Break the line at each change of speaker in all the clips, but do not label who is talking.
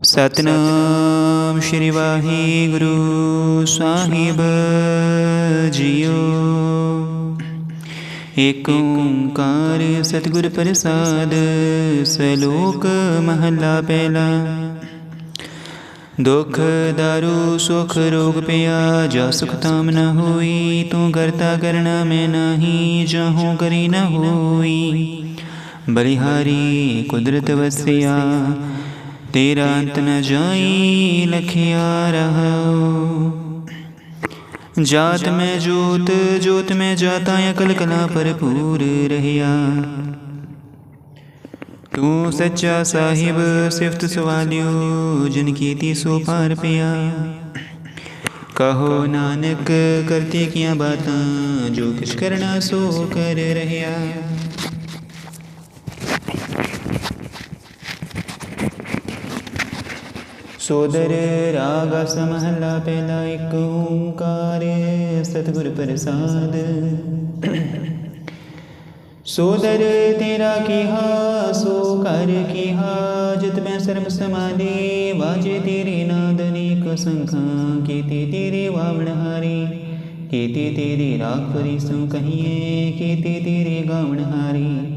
ਸਤਨਾਮ ਸ਼੍ਰੀ ਵਾਹਿਗੁਰੂ ਸਾਹਿਬ JIO ਏਕ ਓੰਕਾਰ ਸਤਿਗੁਰ ਪ੍ਰਸਾਦ ਸਲੋਕ ਮਹਲਾ ਪਹਿਲਾ ਦੁਖ ਦਾਰੂ ਸੁਖ ਰੋਗ ਪਿਆ ਜਾ ਸੁਖ ਤਾਮ ਨ ਹੋਈ ਤੂੰ ਕਰਤਾ ਕਰਣਾ ਮੈਂ ਨਹੀਂ ਜਾਹੂ ਕਰੀ ਨ ਹੋਈ ਬਲਿਹਾਰੀ ਕੁਦਰਤ ਵਸਿਆ तेरा अंत न जाई, लखिया रह। जात में जोत जोत में जाता या कल कला भरपूर रहिया। तू सच्चा साहिब, सिफ्त सवालियो जिनकी ती सो पार पिया। कहो नानक, करती किया बात, जो कुछ करना सो कर रहिया। सोदर राग समहला पहला एक ओंकार सतगुर प्रसाद। सोदर तेरा की हा सो कर की हा जित मैं सर्व समाधि वाजे तेरे नादनी कसंखा केते तेरे वावण हारे, केते तेरे राग परी सो कहिए, केते तेरे गावण हारी।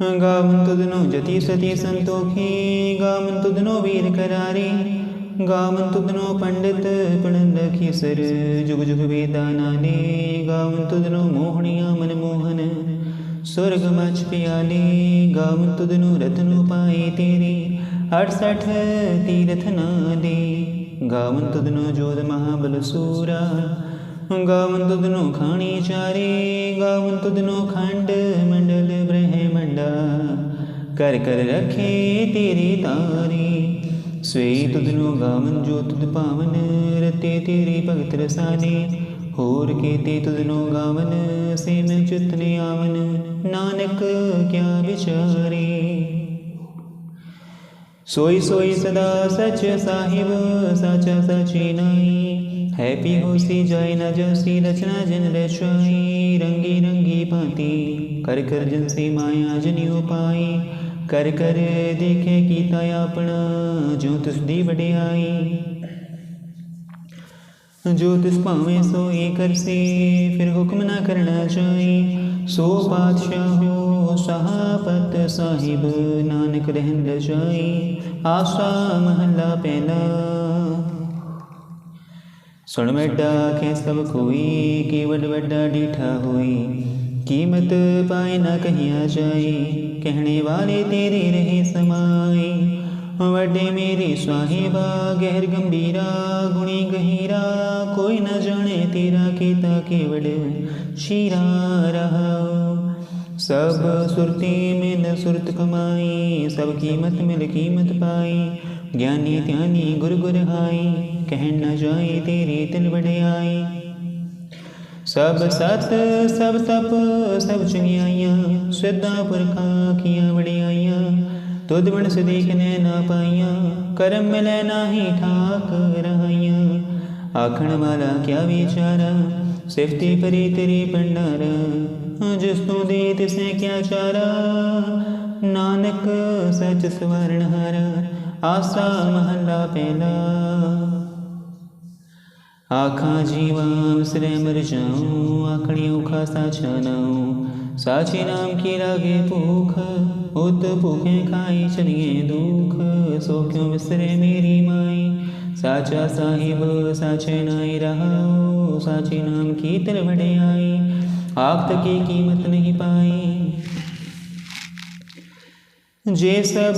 ਗਾਵਨ ਤੁਧਨੋ ਜਤੀ ਸਤੀ ਸੰਤੋਖੀ ਗਾਵਨ ਤੁਧਨੋ ਵੀਰ ਕਰਾਰੀ ਗਾਵਨ ਤੁਧਨੋ ਪੰਡਿਤ ਪਣੰਦ ਖੀਸਰ ਜੁਗ ਜੁਗ ਵੇਦਾ ਨਾਲੇ ਗਾਵਨ ਤੁਧਨੋ ਮੋਹਣੀਆਂ ਮਨ ਮੋਹਨ ਸੁਰਗ ਮਚ ਪਿਆਲੇ ਗਾਵਨ ਤੁਧਨੋ ਰਤਨੋ ਪਾਏ ਤੇਰੇ 68 ਤੀਰਥ ਨਾਲੇ ਗਾਵਨ ਤੁਧਨੋ ਜੋਧ ਮਹਾਬਲ ਸੂਰਾ ਗਾਵਨ ਤੁਧਨੋ ਖਾਣੀ ਚਾਰੇ ਗਾਵਨ ਤੁਧਨੋ ਖੰਡ ਮੰਡਲ ਬ੍ਰਹਮੰਡਾ ਕਰ ਕਰ ਰਖੇ ਤੇਰੀ ਤਾਰੀ। ਸਵੇ ਤੁਧਨੋ ਗਾਵਨ, ਜੋ ਤੁਧ ਪਾਵਨ, ਰਤੇ ਤੇਰੀ ਭਗਤ ਰਸਾਨੇ। ਹੋਰ ਕੀਤੇ ਤੁਧਨੋ ਗਾਵਨ ਸੇ ਮੈਂ ਚਿਤ ਨੇ ਆਵਨ, ਨਾਨਕ ਕਿਆ ਵਿਚਾਰੀ। ਸੋਈ ਸੋਈ ਸਦਾ ਸਚ ਸਾਹਿਬ, ਸਚ ਸਚੀ ਨਾਈ हैप्पी होसी जय न जोसी रचना जन रसोई रंगी रंगी भांति कर कर जन से माया जनी उपाई ਕਰ ਕਰ ਦੇਖੇ ਕੀਤਾ ਆਪਣਾ ਜੋ ਤਿਸ ਦੀ ਵਡਿਆਈ ਜੋ ਤਿਸ ਭਾਵੇਂ ਸੋਈ ਕਰਸੀ ਫਿਰ ਹੁਕਮ ਨਾ ਕਰਨਾ ਚਾਹੀ ਸੋ ਪਾਤਸ਼ਾਹ ਹੋ ਸਾਹਬਤ ਸਾਹਿਬ ਨਾਨਕ ਰਹਿਣ ਰਜਾਈ ਆਸਾ ਮਹੱਲਾ ਪਹਿਲਾ सुन बड्डा आँखें सब खोई केवल बड्डा डीठा हुई कीमत पाए ना कहीं आ जाए कहने वाले तेरे रहे समाए वड्डे मेरे साहिबा गहर गंभीरा गुणी गहीरा कोई न जाने तेरा केता केवल शीरा रहा सब सुरती में न सुरत कमाई सब कीमत मिल कीमत पाई ਗਿਆਨੀ ਧਿਆਨੀ ਗੁਰ ਗੁਰ ਹਾਈ ਕਹਿਣ ਨਾ ਜਾਏ ਤੇਰੀ ਤਿਲ ਵਡਿਆਈ ਸਭ ਸਤ ਸਭ ਤਪ ਸਭ ਚੰਗਿਆਈਆਂ ਸਿੱਧਾ ਪੁਰਖਾਂ ਕੀਆਂ ਵਡਿਆਈਆਂ ਤੁਧ ਬਣ ਸਦੀਕ ਨੇ ਨਾ ਪਾਈਆਂ ਕਰਮ ਮਿਲੇ ਨਾਹੀ ਠਾਕ ਰਹਾਈਆਂ ਆਖਣ ਵਾਲਾ ਕਿਆ ਵਿਚਾਰਾ ਸਿਫਤੀ ਪਰੀ ਤੇਰੀ ਭੰਡਾਰਾ ਜਿਸ ਤੂੰ ਦੇ ਤਿਸੇ ਕਿਆ ਚਾਰਾ ਨਾਨਕ ਸਚ ਸਵਰਨ ਹਾਰਾ ਆਸਾ ਮਹੱਲਾ ਪਹਿਲਾ ਆਖਾਂ ਜੀਵਾ ਵਿਸਰੇ ਮਰ ਜਾਉ ਆਖਣੀ ਉਖਾ ਸਾਚਾ ਨਾਉ ਸਾਚੇ ਨਾਮ ਕੀ ਰਾਗੇ ਭੂਖ ਉਤ ਭੂਖੇ ਖਾਈ ਚਲੀਏ ਦੁਖ ਸੋ ਕਿਉ ਵਿਸਰੇ ਮੇਰੀ ਮਾਈ ਸਾਚਾ ਸਾਹਿਬ ਸਾਚੇ ਨਾਈ ਰਹਾਉ ਸਾਚੇ ਨਾਮ ਕੀ ਤਰ ਵਡਿਆਈ ਆਖ ਕੀ ਕੀਮਤ ਨਹੀਂ जे सब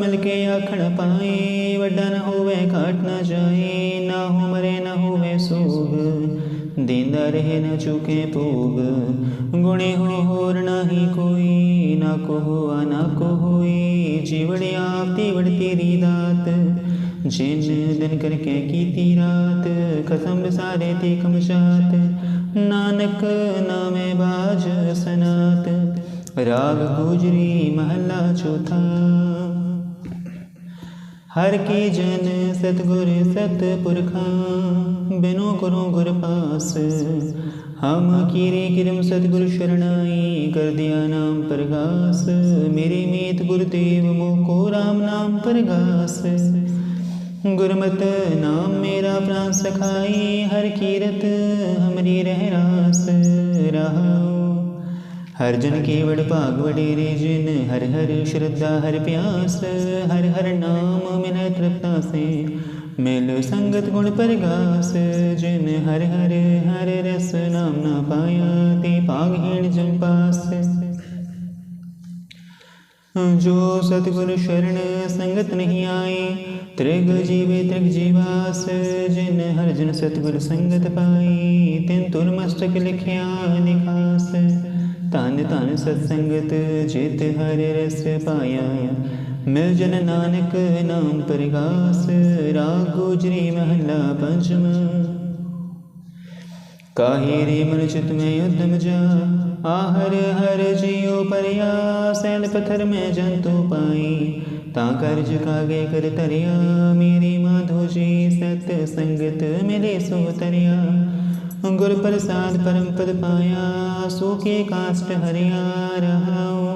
मिल के आखण पाए वड्डा न होवे काट न जाए, ना हो मरे न होवे सोग देंदा रहे न चुके भोग गुणे हो होर ना ही कोई, ना को हो ना को होई जीवड़े आपती वड़ती री दात। जिन दिन करके की ती रात, कसम सारे ती कमशात नानक नामे बाज सनात। राग गुजरी महला चौथा। हर की जन सतगुर सतपुरखा बिनो करो गुर पास। हम कीरे किरम सतगुरु शरणाई कर दिया नाम प्रगास मेरे मीत गुरुदेव मोको राम नाम प्रगास गुरमत नाम मेरा प्राण सखाई, हर कीरत हमारी रह रास। रहा हर जन के बड़ भाग वडेरे जिन, हर हर श्रद्धा, हर प्यास, हर हर नाम मिन तृप्ता से मिल संगत गुण परगास, जिन हर हर हर रस नाम ना पाया, ते पागहीण जन पास। जो सतगुरु शरण संगत नहीं आए, त्रिग जीवे त्रिग जीवास, जिन हर जन सतगुरु संगत पाए तिन तुर मस्तक लिखिया निखास तन तन सत्संगत जित हर रस पाया। मिल जन नानक नाम प्रगास राग गुजरी महला पंचम। काहे रे मन चित में युद्धम जा? आहर हर जियो परिया सैल पत्थर में जंतु पाई। ता कर्ज कागे कर तरिया, मेरी माधो जी सत संगत मिले सो तरिया। गुर प्रसाद परम पद पाया, सूखे काष्ट हरिया रहाओ।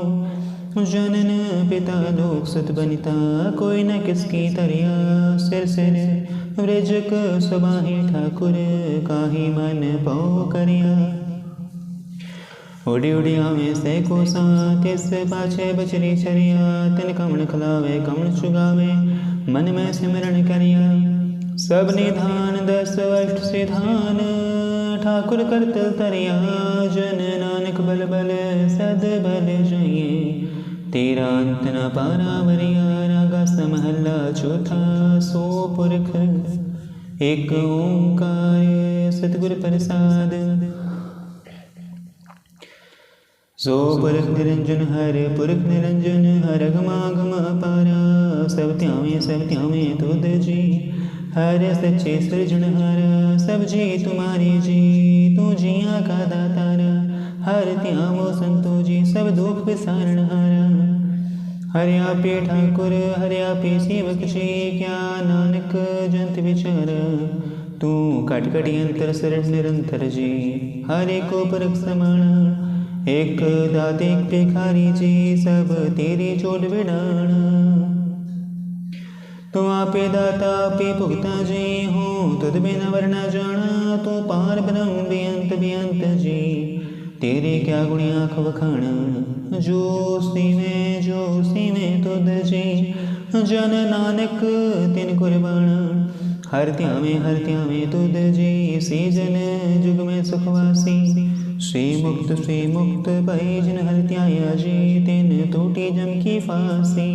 जनन पिता लोक सत बनिता, कोई न किसकी तरिया। सिर सिर व्रजक सुबाही ठाकुर, काही मन पौ करिया। उड़ी उड़ी आवे से कोसा तिस पाछे बचरी छरिया। तिन कमण खलावे कमण चुगावे, मन में सिमरण करिया। सब निधान, दस अष्ट सिधान। ठाकुर करतल तरिया, जन नानक बल बल, सद बल जाइए। तेरा अंत न पारा वरिया, रागा समहल्ला चौथा सो पुरख। एक ओंकार सतगुर प्रसाद। सो पुरख निरंजन हर, पुरख निरंजन हर गमा गमा पारा। सब त्यामे सब त्यामे तुद जी। हर सच्चे सृजनहार सब जी तुम्हारी जी, तू जिया का दातारा। हर त्यामो संतो जी, सब दुख विसारण हारा। हरिया पे ठाकुर हरिया पे सेवक जी, क्या नानक जंत विचार। तू कट कटी अंतर शरण निरंतर जी, हरे को परख समान। एक दाते भिखारी जी, सब तेरी चोट बिडाना तो आपे दाता भुगता जी हो तुद बिन वरना जाना तो पार ब्रह्म बेअंत बेअंत जी। तेरे क्या गुणी आँख वखाना जो में जो में तुद जी। जन नानक तिन कुर्बाना हर त्यामे हर त्यामे तुद जी। सी जन जुग में सुखवासी श्री मुक्त श्री मुक्त भई जन हर त्याया जी, तिन टूटी जम की फांसी।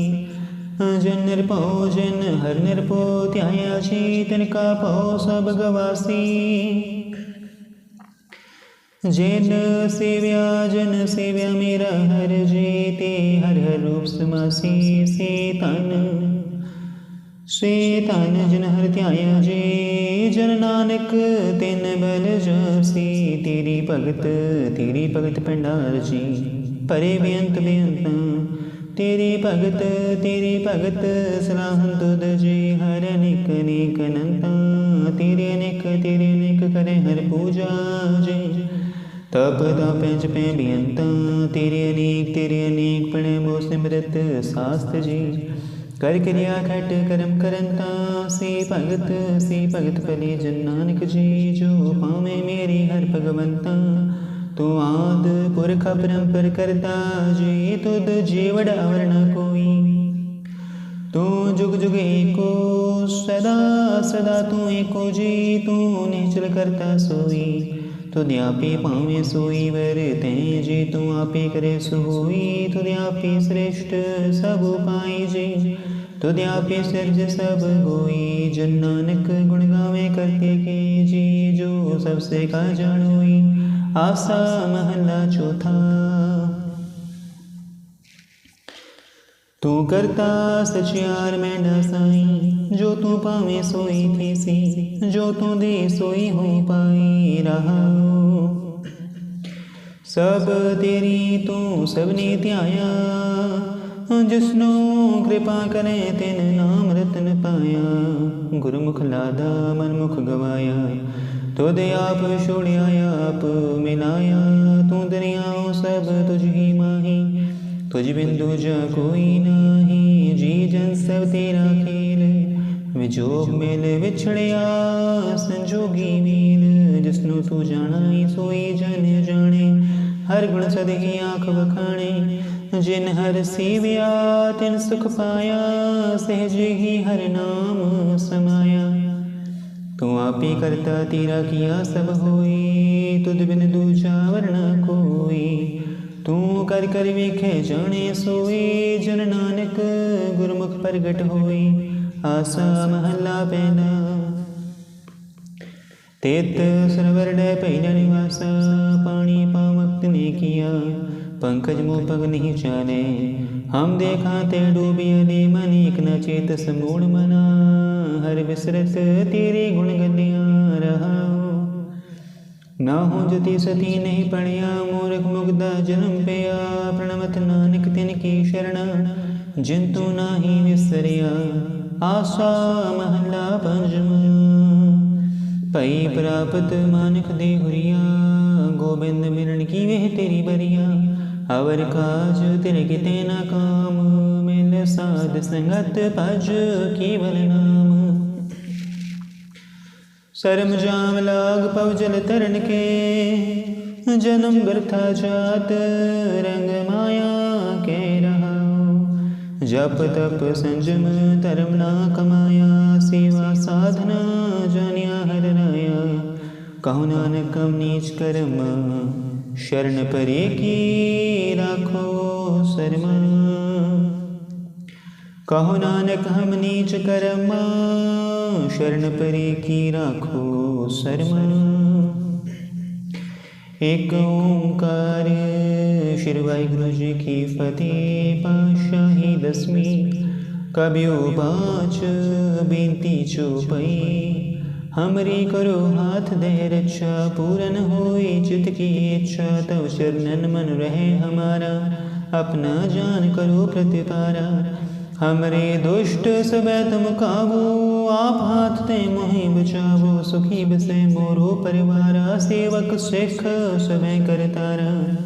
जन निरपो जन हर निरपो त्याया छी तिनका पो सब गवासी जिन सेव्या जन सेव्या मेरा हर जीते हर हर रूप समासी से तन से तन जन हर त्याया जी जन नानक तिन बल जासी तेरी भगत तेरी भगत भंडार जी परे बेअंत बेअंत तेरी भगत तेरी भगत सलाहन जी हर निक निक नंता। तेरे निक तेरे निक करे हर पूजा जी तप तप पे बियंता तेरे अनेक तेरे अनेक पणे मो सिमरत शास्त्र जी कर क्रिया खट करम करंता, से भगत से भगत पली जन नानक जी जो पावे मेरी हर भगवंता। तू आद पुरख परंपर करता, जी तुद जीवड़ अवर कोई। तू जुग जुग एको, सदा सदा तू एको जी, तू निचल करता सोई। तू द्यापी पावे सोई, वर ते जी, तू आपे करे सोई तू द्यापी श्रेष्ठ सब पाई जी तू द्यापी सर्ज सब होई। जन नानक गुण गावे करते के जी, जो सबसे का जानोई आसा महला चौथा। तू करता सचियार में मैं डसाई, जो तू पावे सोई थी सी जो तू दे सोई हो पाई रहा। सब तेरी तू सबने त्याया, जिसनो कृपा करे तेन नाम रतन पाया। गुरुमुख लादा, मनमुख गवाया। तुद आप छुड़ियाया आप, मिलाया तू दरियाओ सब तुझ ही माही। तुझ बिंदु जा कोई नाही, जी जन सब तेरा खेल। विजोग मिल विछड़िया, संजोगी मेल। जिसन तू जाना ही, सोई जन जाने। हर गुण सदगी आँख बखाने, जिन हर सीविया, तिन सुख पाया, सहज ही हर नाम समाया। ਤੂੰ ਆਪੀ ਕਰਤਾ ਤੇਰਾ ਕੀਆ ਸਭ ਹੋਈ ਤੁਧ ਬਿਨ ਦੂਜਾ ਵਰਣਾ ਕੋਈ। ਤੂੰ ਕਰ ਕਰ ਵੇਖੇ ਜਾਣੇ ਸੋਈ ਜਨ ਨਾਨਕ ਗੁਰਮੁਖ ਪ੍ਰਗਟ ਹੋਈ ਆਸਾ ਮਹੱਲਾ ਪਹਿਲਾ ਤੇਤ ਸਰਵਰ ਡੈ ਪਹਿਲਾ ਪਾਣੀ ਪਾਵਕ ਨੇ ਕੀਆ। पंकज मुँह पग नहीं चाले हम देखा ते डूबियले मन एक न चेत समूढ़ मना हर बिसरत तेरे गुण गलिया रहा ना हो जति सती नहीं पढ़िया मूर्ख मुग्धा जन्म पिया प्रणमत नानक तिन की शरण जिन तू नाही विसरिया आशा महला पंजमा पई प्राप्त मानक दे हुरिया गोबिंद मिलन की वह तेरी बरिया अवर काज तिन किते न काम मिल साध संगत भज केवल नाम। शर्म जाम लाग पवजल तरण के, जन्म व्यर्था जात रंग माया के रहा जप तप संजम धर्म ना कमाया, सेवा साधना जानिया हर राया। कहु नानक नीच कर्म शरण परे की राखो शर्मा। कहो नानक, हम नीच कर्मा, शरण परे की राखो शर्मा। एक ओंकार, श्री वाहिगुरु जी की फतेह पाशाही दसवीं। कबियो पाँच बेनती चौपई। हमरी करो हाथ दे रक्षा, पूरन होई चित की इच्छा, तव शरणन मन रहे हमारा, अपना जान करो प्रतिपारा। हमरे दुष्ट सब तुम काबू, आप हाथ ते मोहि बचावो, सुखी बसे मोरो परिवारा, सेवक सिख सब कर तारा।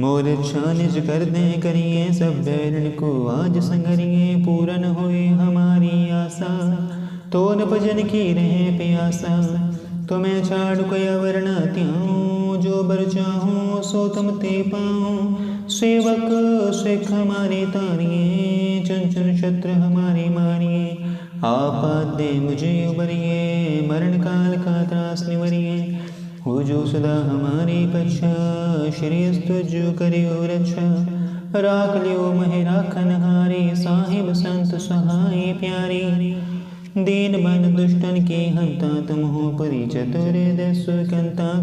मोर इच्छा निज कर दे करिए, सब बैरन को आज संगरिए, पूरन होए हमारी आशा। तो भजन की रहे प्यासा। तुम्हें छाड़ कोई वरना त्याऊँ, जो बर चाहूँ, सो तुम ते पाऊँ। सेवक, सिख हमारे तारिए चुन शत्रु हमारे मारिए। आप दे मुझे उबरिए, मरण काल का त्रास निवरिए। हो जो सदा हमारी पच्छा श्री जो करियो रक्षा। राख लियो मह राखन हारे साहिब संत सहाय प्यारी। दीन बन दुष्टन के हंता तुम हो परि चतुर दस्व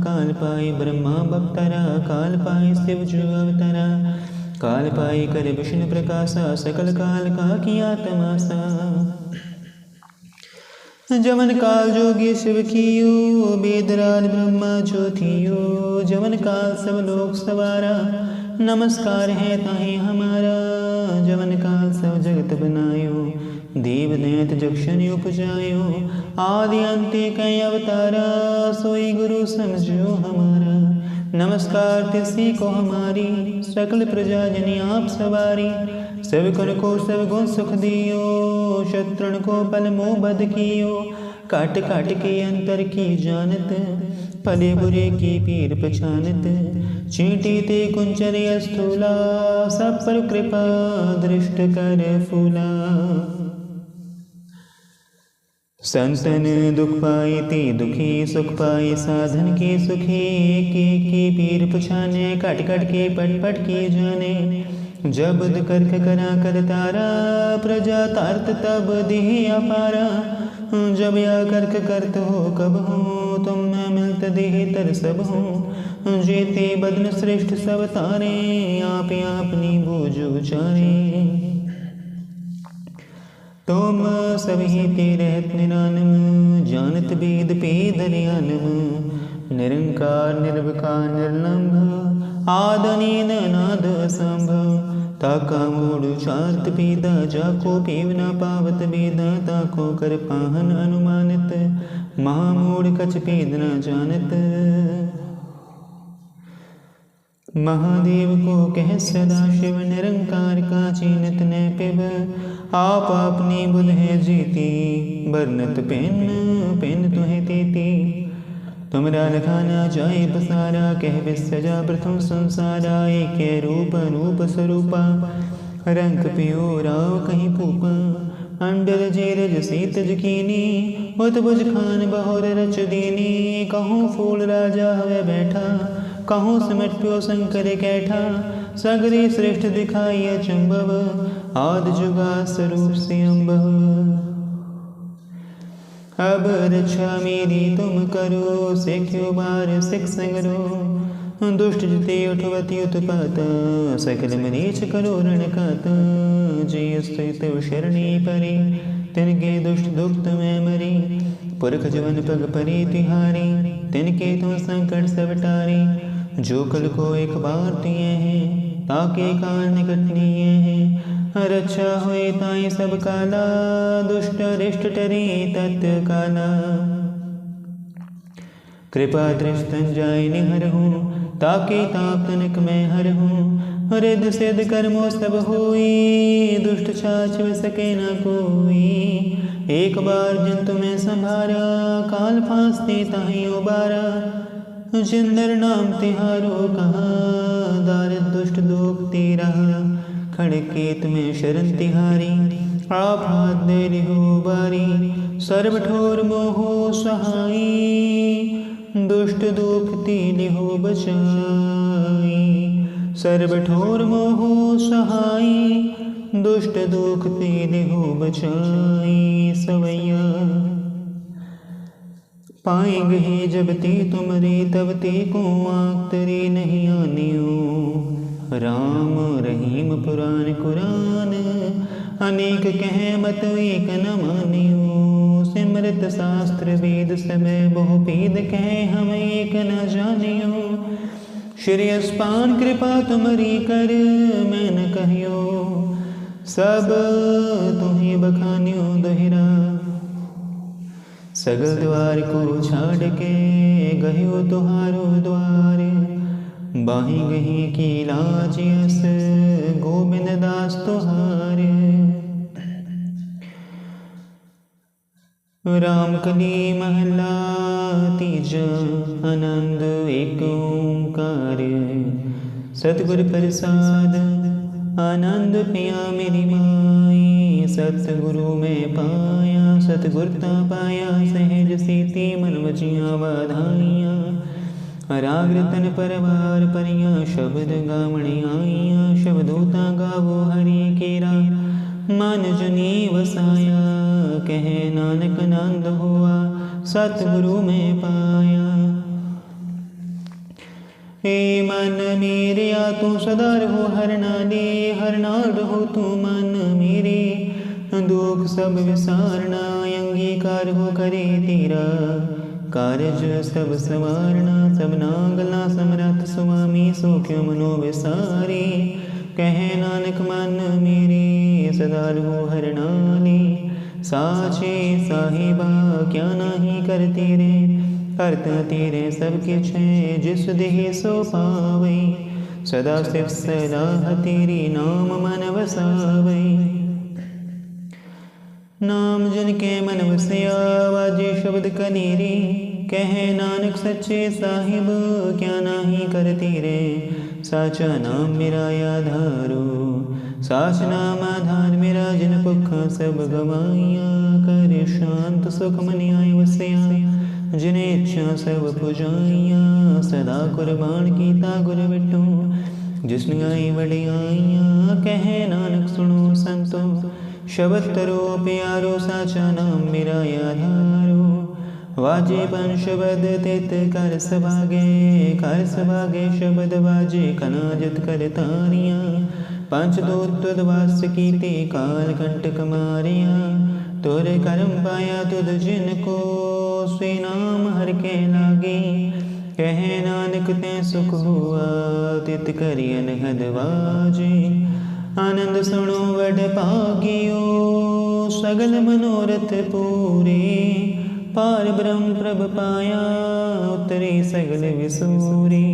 काल पाए ब्रह्मा बप्तरा काल पाए शिव जो अवतरा। काल पाए कर विष्णु प्रकाशा, सकल काल का किया तमाशा। जमन काल जोगी शिव कियो बेदराज ब्रह्मा ज्योतियो। जमन काल सब लोग सवारा, नमस्कार है ताहे हमारा। जमन काल सब जगत बनायो। देव दैत जक्षण उपजायो। आदि अंत्य कई अवतारा, सोई गुरु समझो हमारा। नमस्कार तिसी को हमारी, सकल प्रजा जनी आप सवारी। सब कन को सब गुण सुख दियो, शत्रुन को पल मोह बद कियो। काट काट के अंतर की जानत भले बुरे की पीर पछानत। चींटी ते कुंचर स्थूला सब पर कृपा दृष्ट कर फूला। संतन दुख पाई, ते दुखी सुख पाई, साधन के सुखी, के के पीर पुछाने, कट कट के, पट पट के जाने। जब करख करा, कर तारा, प्रजा तारत तब देह अपारा। जब या करख करत हो, कब हो, तुम मैं मिलत देह तर सब हो। जेते बदन श्रेष्ठ सब तारे, आप अपनी बूझ उचारे। तुम सभी रहत जानत वेद पेद नियानम, निरंकार, निर्विकार निर्लंभ आदनीन नाद संभव ताका मूड चार्त पीदा, जाको पीव न पावत वेदा ताको कर पाहन अनुमानित, महामूड कच पेद न जानत। महादेव को कह सदा शिव निरंकार का चीनत न पिब आप अपनी बुध है जीती, बरनत पेन पेन तुहे तीती। तुमरा लखाना जाए पसारा, कह विसजा प्रथम संसारा, एक रूप रूप स्वरूपा। रंग पियो राव कहीं पूपा अंडल जेरज सीत जकीनी। उत बुझ खान बहुर रच दीनी, कहूँ फूल राजा हवे बैठा। कहूँ सिमट प्यो शंकर कैठा, सगरी श्रेष्ठ दिखाई अचंबव आद जुगा स्वरूप से अम्बव अब रक्षा मेरी तुम करो, सिख्यो बार सिख संगरो, दुष्ट जिते उठवती उत्पात, सकल मरीच करो रण कात जी स्थित शरणी परी। तिनके दुष्ट दुख में मरी, पुरख जवन पग परी तिहारी, तिनके तुम संकट सब टारी जो कल को एक बार दिए हैं, ताके कारण कटनीय हैं। रक्षा हुए ताई सब काला, दुष्ट रिष्ट टरे तत्काला कृपा दृष्टन जाय निहर हूँ, ताके ताप तनक मैं हर हूँ। रिद सिद्ध कर्मो सब हुई, दुष्ट छाछ सके न कोई। एक बार जिन तुम्हें संभारा, काल फांसते ताही उबारा। जिंदर नाम तिहारो कहा दारिद दुष्ट लोक तेरा। खड़के तुम्हें शरण तिहारी आप हाथ दे रिहो बारी। सर्व ठोर मोहो सहाई, दुष्ट दुख तीन हो बचाई। सर्व ठोर मोहो सहाई, दुष्ट दुख तीन हो बचाई सवैया। पाएँगे ही जब ते तुमरे, तब ते को आँख तरे नहीं आनियो। राम रहीम पुराण कुरान, अनेक कह मत एक न मानियो। सिमृत शास्त्र वेद समय बहु भेद कह हम एक न जानियो। श्री अस्पान कृपा तुमरी कर मैं न कहियो, सब तुम्हें बखानियो दोहरा। सगल द्वार को छाड़ के गयो तुहारो द्वार। बाही गही की लाजियस गोविंद दास तुहार। राम कली महला तीज आनंद एक ओंकार। सतगुर प्रसाद, आनंद पिया मेरी माई। सतगुरु में पाया, सतगुरता पाया, सहज सीती मन बचिया बाधाइया राग्रतन परवार परिया, शब्द गावणी आइया। शब्दोता गावो हरि केरा। मन जनी वसाया कह नानक नंद हुआ, सतगुरु में पाया। हे मन मेरे, आ तू सदा रहो हर नाले, हर नाल रहो तू मन मेरे। दुख सब विसारना, अंगीकार हो करे तेरा। कारज सब सवारना, सब नागला समरथ स्वामी सोख्य मनो विसारे। कह नानक मन मेरे सदा रहो हर साचे साहिबा, क्या नहीं करते रे? करता तेरे सब किछ है, जिस देह सो पावे। सदा सिर्फ़ सलाह तेरी नाम मन वसावे। नाम जन के मन वसया, वाजे शब्द कनेरी। कह नानक सच्चे साहिब, क्या नाही करती रे? साचा नाम मेरा आधारो साच नाम आधार मेरा जिन पुखा सब गवाइया कर शांत सुख मन आय वसया इच्छा सब पुजाइया सदा कुर्बान कीता गुर बिटू जिसने आई बड़ी आइया कहे नानक सुनो संतो, शब्द तरो प्यारो साचा नाम मेरा आधारो वाजे पन शब्द तित कर सभागे कर सभागे शब्द वाजे कनाजत कर तारिया। पंच दो वास कीते काल कंटक मारिया। तुर कर्म पाया तुद जिनको स्वी नाम हर के लागे। कहे नानक ते सुख हुआ, तित करियन हदवाजे आनंद सुनो वड भागियो सगल मनोरथ पूरे। पार ब्रह्म प्रभ पाया, उतरे सगल विसूरी।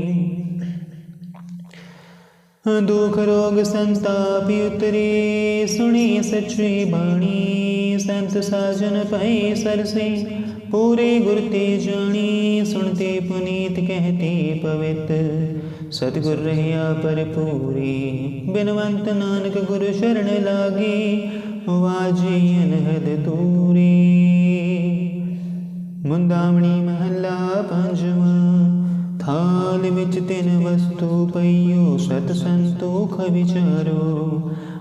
दुख रोग संतापी उतरी, सुनी सच्ची बाणी संत साजन पाई सरसे। पूरे गुरते जानी, सुनते पुनीत कहते पवित्र। सतगुर रहिया पर पूरी, बिनवंत नानक गुरु शरण लागे। वाजी अनहद तूरी मुंदावणी महला पंजवा थाल विच तिन वस्तु पइयो सत संतोख विचारो।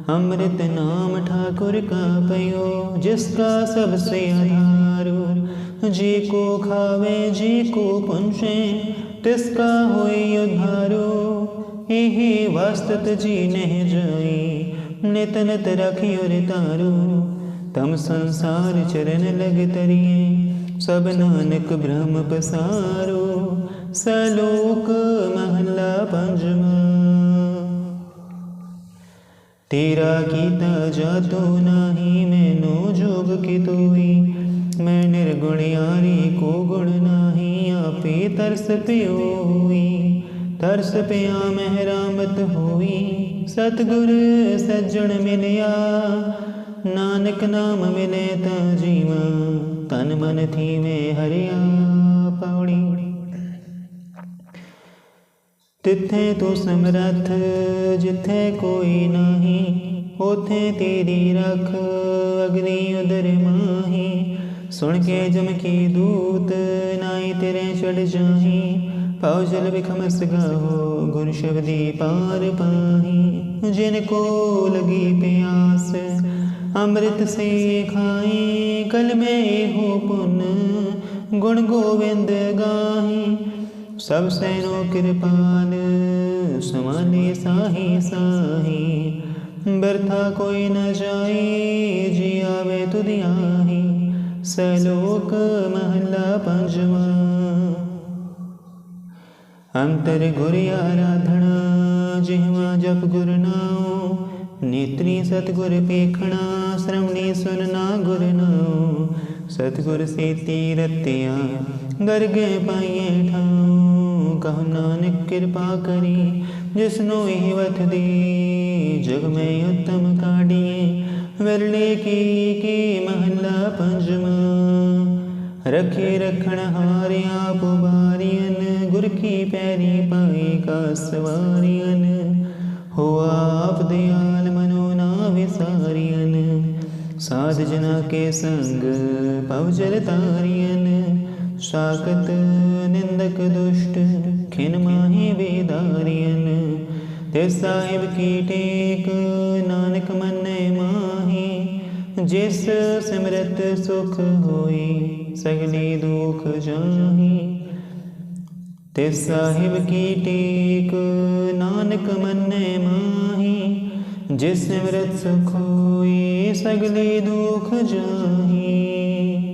अमृत नाम ठाकुर का पयो जिसका सबसे आधारो। जी को खावे, जी को पुंसे, तिसका होए उद्धारो। एहे वास्तत जी नह जाई नित नित रखियो तारो। तम संसार चरण लग तरिए सब नानक ब्रह्म पसारो, सलोक महला पंजमा। तेरा कीता जातो नाही, मैनो जोग की तोई। मैं निर्गुण यारी को गुण नाही, आपे तरस प्योई तरस पिया महरामत होई, सतगुर सज्जन मिलया। नानक नाम मिले ता जीवा। तन मन थी में हरिया पौड़ी तिथे तो समरथ, जिथे कोई नहीं, ओथे तेरी रख, अग्नि उदर माही। सुन के जम की दूत, नाई तेरे चढ़ जाही। पाओ जल बिखमस गाहो गुरु शब्दी पार पाही। जिनको लगी प्यास अमृत से खाए, कल में हो पुन। गुण गोविंद गाही सब सैनो कृपाल। समाने साही साही, बरथा कोई न जाए, जी आवे तुदियाही सलोक महला पंजवा। अंतर गुर आराधना, जिहवा जप गुर ਨੇਤਰੀ ਸਤਗੁਰ ਵੇਖਣਾ ਸ਼ਰਮਣੀ ਸੁਨਣਾ ਗੁਰ ਨਾਉ ਸਤਗੁਰ ਸੇਤੀ ਰਤਿਆ ਗਰਗੇ ਪਾਈਏ ਠਾਉ। ਕਹ ਨਾਨਕ ਕਿਰਪਾ ਕਰੀ ਜਿਸਨੂੰ ਇਹ ਵਤ ਦੀ। ਜਗ ਮੈਂ ਉਤਮ ਕਾਢੀਏ ਵਿਰਲੇ ਕੀ ਕੀ ਮਹਲਾ ਪੰਜਵਾ। ਰਖੇ ਰਖਣ ਹਾਰਿਆ ਪੁਬਾਰੀਆਂ ਗੁਰ ਕੀ ਪੈਰੀ ਪਾਈ ਕਾ ਸਵਾਰੀਆਂ ਹੋ ਆਪ ਦਿਆਲ ਸਾਰੀਆਂ ਨਾ ਵਿਸਾਰੀਨ ਸਾਧ ਜਨਾ ਕੇ ਸੰਗ ਪਵਜਲ ਤਾਰੀਨ ਸਾਕਤ ਨਿੰਦਕ ਦੁਸ਼ਟ, ਖਿਨ ਮਾਹੀ ਵੇਦਾਰੀਨ ਤੇ ਸਾਹਿਬ ਕੀ ਟੇਕ, ਨਾਨਕ ਮੰਨੇ ਮਾਹੀ, ਜਿਸ ਸਿਮਰਤ ਸੁਖ ਹੋਈ, ਸਗਲੀ ਦੁਖ ਜਾਹੀ। ਤੇ ਸਾਹਿਬ ਕੀ ਟੇਕ, ਨਾਨਕ ਮੰਨੇ ਮਾਹੀ ਜਿਸ ਸਿਮਰਤ ਸੁਖ ਹੋਈ ਸਗਲੇ ਦੁਖ ਜਾਹੀ